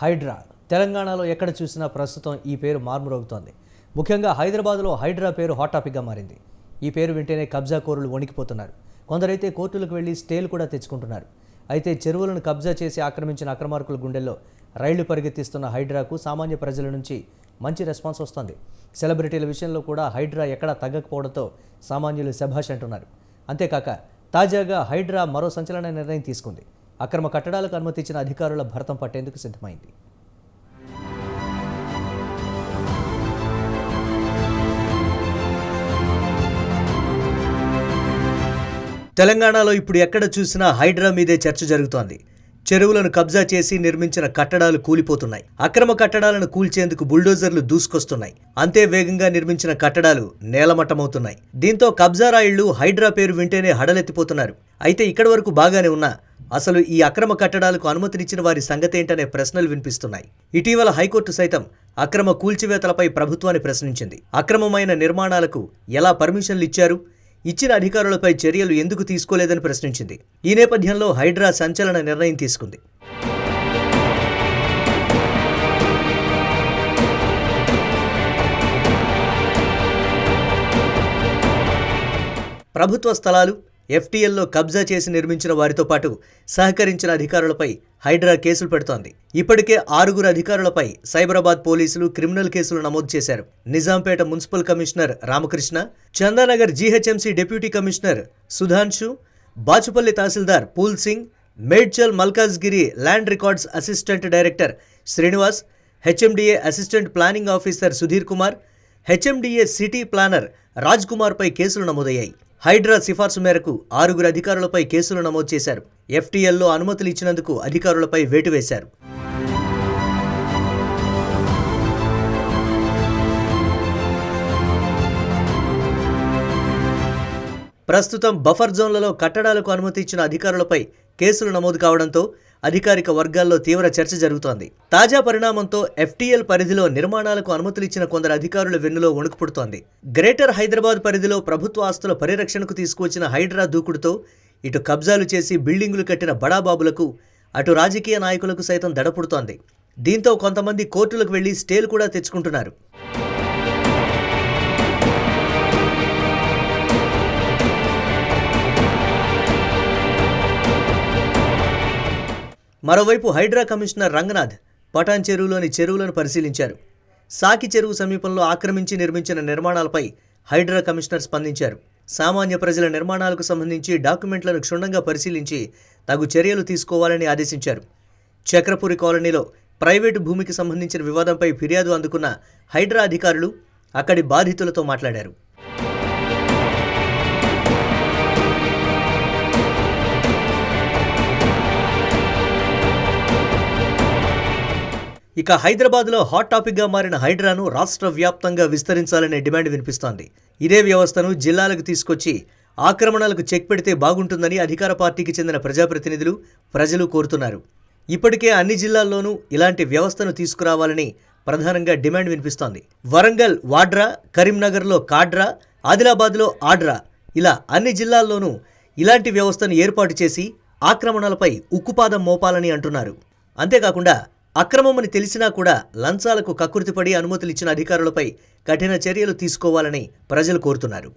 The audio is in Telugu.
హైడ్రా. తెలంగాణలో ఎక్కడ చూసినా ప్రస్తుతం ఈ పేరు మార్మురోగుతోంది ముఖ్యంగా హైదరాబాద్లో హైడ్రా పేరు హాట్ టాపిక్గా మారింది. ఈ పేరు వింటేనే కబ్జా కోరులు వణికిపోతున్నారు. కొందరైతే కోర్టులకు వెళ్ళి స్టేలు కూడా తెచ్చుకుంటున్నారు. అయితే చెరువులను కబ్జా చేసి ఆక్రమించిన అక్రమార్కుల గుండెల్లో రైళ్ళు పరిగెత్తిస్తున్న హైడ్రాకు సామాన్య ప్రజల నుంచి మంచి రెస్పాన్స్ వస్తోంది. సెలబ్రిటీల విషయంలో కూడా హైడ్రా ఎక్కడా తగ్గకపోవడంతో సామాన్యులు శభాష్ అంటున్నారు. అంతేకాక తాజాగా హైడ్రా మరో సంచలన నిర్ణయం తీసుకుంది. అక్రమ కట్టడాలకు అనుమతించిన అధికారుల భరతం పట్టేందుకు సిద్ధమైంది. తెలంగాణలో ఇప్పుడు ఎక్కడ చూసినా హైడ్రా మీదే చర్చ జరుగుతోంది. చెరువులను కబ్జా చేసి నిర్మించిన కట్టడాలు కూలిపోతున్నాయి. అక్రమ కట్టడాలను కూల్చేందుకు బుల్డోజర్లు దూసుకొస్తున్నాయి. అంతే వేగంగా నిర్మించిన కట్టడాలు నేలమట్టమవుతున్నాయి. దీంతో కబ్జా రాయిళ్ళు హైడ్రా పేరు వింటేనే హడలెత్తిపోతున్నారు. అయితే ఇక్కడి వరకు బాగానే ఉన్నా అసలు ఈ అక్రమ కట్టడాలకు అనుమతినిచ్చిన వారి సంగతేంటనే ప్రశ్నలు వినిపిస్తున్నాయి. ఇటీవల హైకోర్టు సైతం అక్రమ కూల్చివేతలపై ప్రభుత్వాన్ని ప్రశ్నించింది. అక్రమమైన నిర్మాణాలకు ఎలా పర్మిషన్లు ఇచ్చారు? ఇచ్చిన అధికారులపై చర్యలు ఎందుకు తీసుకోలేదని ప్రశ్నించింది. ఈ నేపథ్యంలో హైడ్రా సంచలన నిర్ణయం తీసుకుంది. ప్రభుత్వ స్థలాలు ఎఫ్టీఎల్లో కబ్జా చేసి నిర్మించిన వారితో పాటు సహకరించిన అధికారులపై హైడ్రా కేసులు పెడుతోంది. ఇప్పటికే ఆరుగురు అధికారులపై సైబరాబాద్ పోలీసులు క్రిమినల్ కేసులు నమోదు చేశారు. Nizampet municipal commissioner Ramakrishna Chandanagar GHMC deputy commissioner Sudhanshu Bachupally tahsildar Pool Singh Medchal Malkajgiri land records assistant director Srinivas HMDA assistant planning officer Sudheer Kumar HMDA city planner Raj కుమార్పై కేసులు నమోదయ్యాయి. హైడ్రా సిఫార్సు మేరకు ఆరుగురు అధికారులపై కేసులు నమోదు చేశారు. ఎఫ్టీఎల్లో అనుమతులు ఇచ్చినందుకు అధికారులపై వేటు వేశారు. ప్రస్తుతం బఫర్ జోన్లలో కట్టడాలకు అనుమతి ఇచ్చిన అధికారులపై కేసులు నమోదు కావడంతో అధికారిక వర్గాల్లో తీవ్ర చర్చ జరుగుతోంది. తాజా పరిణామంతో ఎఫ్టీఎల్ పరిధిలో నిర్మాణాలకు అనుమతులు ఇచ్చిన కొందరు అధికారుల వెన్నులో వణుకు పుడుతోంది గ్రేటర్ హైదరాబాద్ పరిధిలో ప్రభుత్వ ఆస్తుల పరిరక్షణకు తీసుకువచ్చిన హైడ్రా దూకుడుతో ఇటు కబ్జాలు చేసి బిల్డింగులు కట్టిన బడాబాబులకు అటు రాజకీయ నాయకులకు సైతం దడపుడుతోంది. దీంతో కొంతమంది కోర్టులకు వెళ్ళి స్టేలు కూడా తెచ్చుకుంటున్నారు. మరోవైపు హైడ్రా కమిషనర్ రంగనాథ్ పటాన్ చెరువులోని చెరువులను పరిశీలించారు. సాకి చెరువు సమీపంలో ఆక్రమించి నిర్మించిన నిర్మాణాలపై హైడ్రా కమిషనర్ స్పందించారు. సామాన్య ప్రజల నిర్మాణాలకు సంబంధించి డాక్యుమెంట్లను క్షుణ్ణంగా పరిశీలించి తగు చర్యలు తీసుకోవాలని ఆదేశించారు. చక్రపురి కాలనీలో ప్రైవేటు భూమికి సంబంధించిన వివాదంపై ఫిర్యాదు అందుకున్న హైడ్రా అధికారులు అక్కడి బాధితులతో మాట్లాడారు. ఇక హైదరాబాద్లో హాట్ టాపిక్గా మారిన హైడ్రాను రాష్ట్ర వ్యాప్తంగా విస్తరించాలనే డిమాండ్ వినిపిస్తోంది. ఇదే వ్యవస్థను జిల్లాలకు తీసుకొచ్చి ఆక్రమణలకు చెక్ పెడితే బాగుంటుందని అధికార పార్టీకి చెందిన ప్రజాప్రతినిధులు ప్రజలు కోరుతున్నారు. ఇప్పటికే అన్ని జిల్లాల్లోనూ ఇలాంటి వ్యవస్థను తీసుకురావాలని ప్రధానంగా డిమాండ్ వినిపిస్తోంది. వరంగల్ వాడ్రా కరీంనగర్లో కాడ్రా ఆదిలాబాద్లో ఆడ్రా ఇలా అన్ని జిల్లాల్లోనూ ఇలాంటి వ్యవస్థను ఏర్పాటు చేసి ఆక్రమణలపై ఉక్కుపాదం మోపాలని అంటున్నారు. అంతేకాకుండా అక్రమమని తెలిసినా కూడా లంచాలకు కక్కుర్తిపడి అనుమతులిచ్చిన అధికారులపై కఠిన చర్యలు తీసుకోవాలని ప్రజలు కోరుతున్నారు.